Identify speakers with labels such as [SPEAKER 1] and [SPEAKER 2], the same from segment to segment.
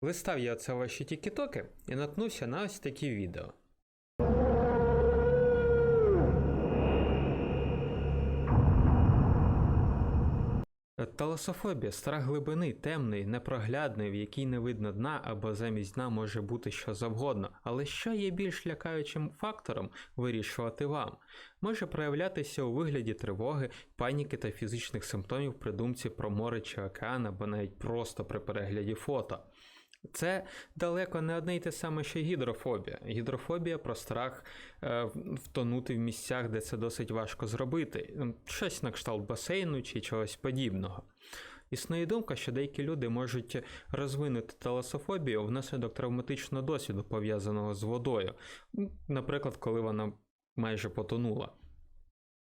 [SPEAKER 1] Листав я це ваші тікітоки і наткнувся на ось такі відео. Таласофобія страх глибини, темний, непроглядний, в якій не видно дна або замість дна може бути що завгодно. Але що є більш лякаючим фактором вирішувати вам? Може проявлятися у вигляді тривоги, паніки та фізичних симптомів при думці про море чи океан, або навіть просто при перегляді фото. Це далеко не одне й те саме, що гідрофобія. Гідрофобія про страх е, втонути в місцях, де це досить важко зробити. Щось на кшталт басейну чи чогось подібного. Існує думка, що деякі люди можуть розвинути таласофобію внаслідок травматичного досвіду, пов'язаного з водою, наприклад, коли вона майже потонула.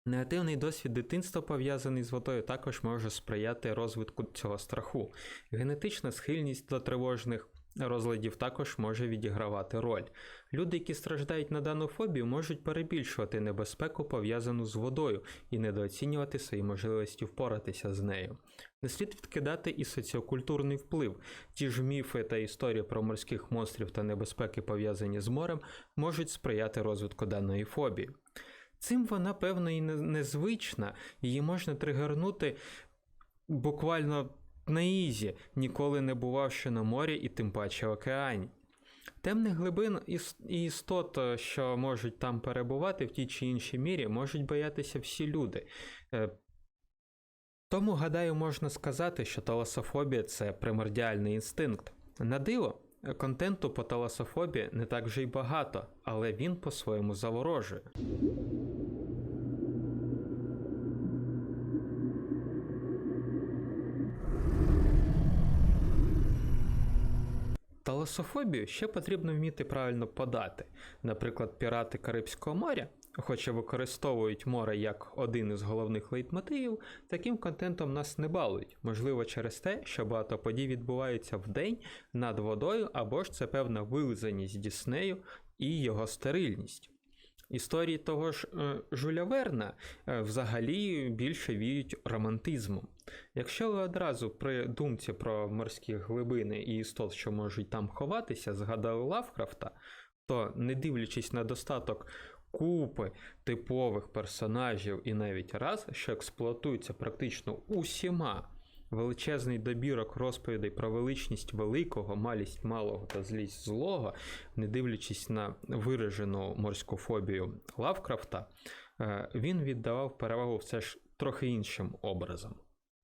[SPEAKER 1] Негативний досвід дитинства, пов'язаний з водою, також може сприяти розвитку цього страху. Генетична схильність до тривожних розладів також може відігравати роль. Люди, які страждають на дану фобію, можуть перебільшувати небезпеку, пов'язану з водою, і недооцінювати свої можливості впоратися з нею. Не слід відкидати і соціокультурний вплив. Ті ж міфи та історії про морських монстрів та небезпеки, пов'язані з морем, можуть сприяти розвитку даної фобії. Цим вона, певно, і незвична, її можна тригернути буквально на ізі, ніколи не бувавши на морі і тим паче океані. Темних глибин і істот, е, що можуть там перебувати в тій чи іншій мірі, можуть боятися всі люди. Е, Тому, гадаю, можна сказати, що таласофобія це примордіальний інстинкт. На диво, контенту по таласофобії не так вже й багато, але він по-своєму заворожує. Таласофобію ще потрібно вміти правильно подати. Наприклад, пірати Карибського моря, хоча використовують море як один із головних лейтмотивів, таким контентом нас не балують. Можливо, через те, що багато подій відбуваються вдень над водою, або ж це певна вилизаність Діснею і його стерильність. Історії того ж е, Жуля Верна е, взагалі більше віють романтизмом. Якщо ви одразу при думці про морські глибини і істот, що можуть там ховатися, згадали Лавкрафта, то, не дивлячись на достаток купи типових персонажів і навіть раз, що експлуатуються практично усіма, величезний добірок розповідей про величність великого, малість малого та злість злого, не дивлячись на виражену морську фобію Лавкрафта, е, він віддавав перевагу все ж трохи іншим образом.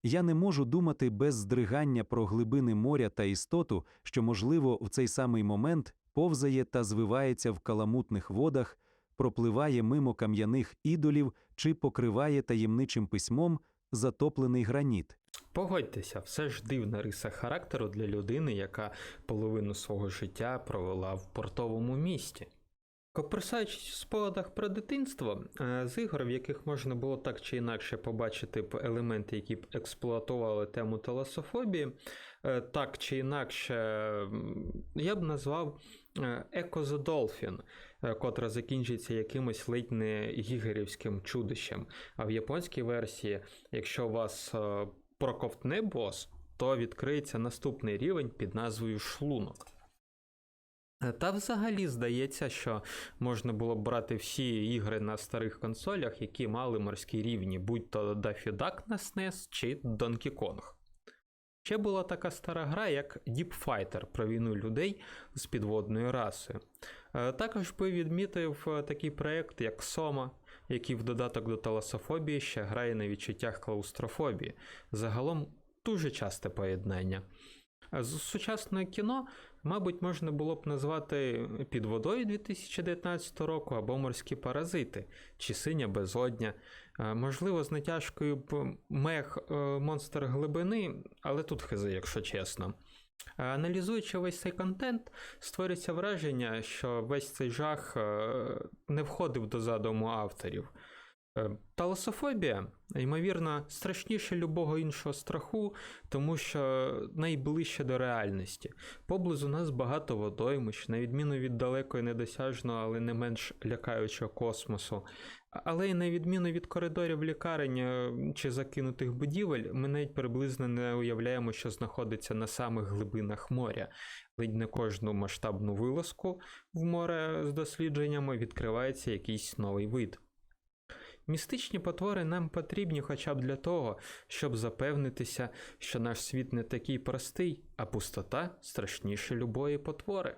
[SPEAKER 2] Я не можу думати без здригання про глибини моря та істоту, що, можливо, в цей самий момент повзає та звивається в каламутних водах, пропливає мимо кам'яних ідолів чи покриває таємничим письмом затоплений граніт.
[SPEAKER 1] Погодьтеся, все ж дивна риса характеру для людини, яка половину свого життя провела в портовому місті. Копирсаючись в спогадах про дитинство, е, з ігор, в яких можна було так чи інакше побачити елементи, які б експлуатували тему таласофобії, е, так чи інакше, я б назвав е, Echo the е, котра закінчиться якимось ледь не гігерівським чудищем. А в японській версії, якщо вас проковтне бос, то відкриється наступний рівень під назвою шлунок. Е, Та взагалі здається, що можна було б брати всі ігри на старих консолях, які мали морські рівні, будь то Daffy Duck на SNES чи Donkey Kong. Ще була така стара гра, як Deep Fighter про війну людей з підводною расою. Е, Також би відмітив е, такий проєкт, як Сома, який в додаток до таласофобії ще грає на відчуттях клаустрофобії. Загалом дуже часте поєднання. Е, З сучасного кіно, мабуть, можна було б назвати під водою 2019 року або морські паразити чи синя безодня. Е, Можливо, з натяжкою б мех е, монстр глибини, але тут хизи, якщо чесно. Е, Аналізуючи весь цей контент, створюється враження, що весь цей жах не входив до задуму авторів. Е, Талософобія, ймовірно, страшніше любого іншого страху, тому що найближче до реальності. Поблизу нас багато водоймищ, на відміну від далекого і недосяжного, але не менш лякаючого космосу. Але й на відміну від коридорів лікарень е, чи закинутих будівель, ми навіть приблизно не уявляємо, що знаходиться на самих глибинах моря. Ледь не кожну масштабну вилазку в море з дослідженнями відкривається якийсь новий вид. Містичні потвори нам потрібні хоча б для того, щоб запевнитися, що наш світ не такий простий, а пустота страшніше любої потвори.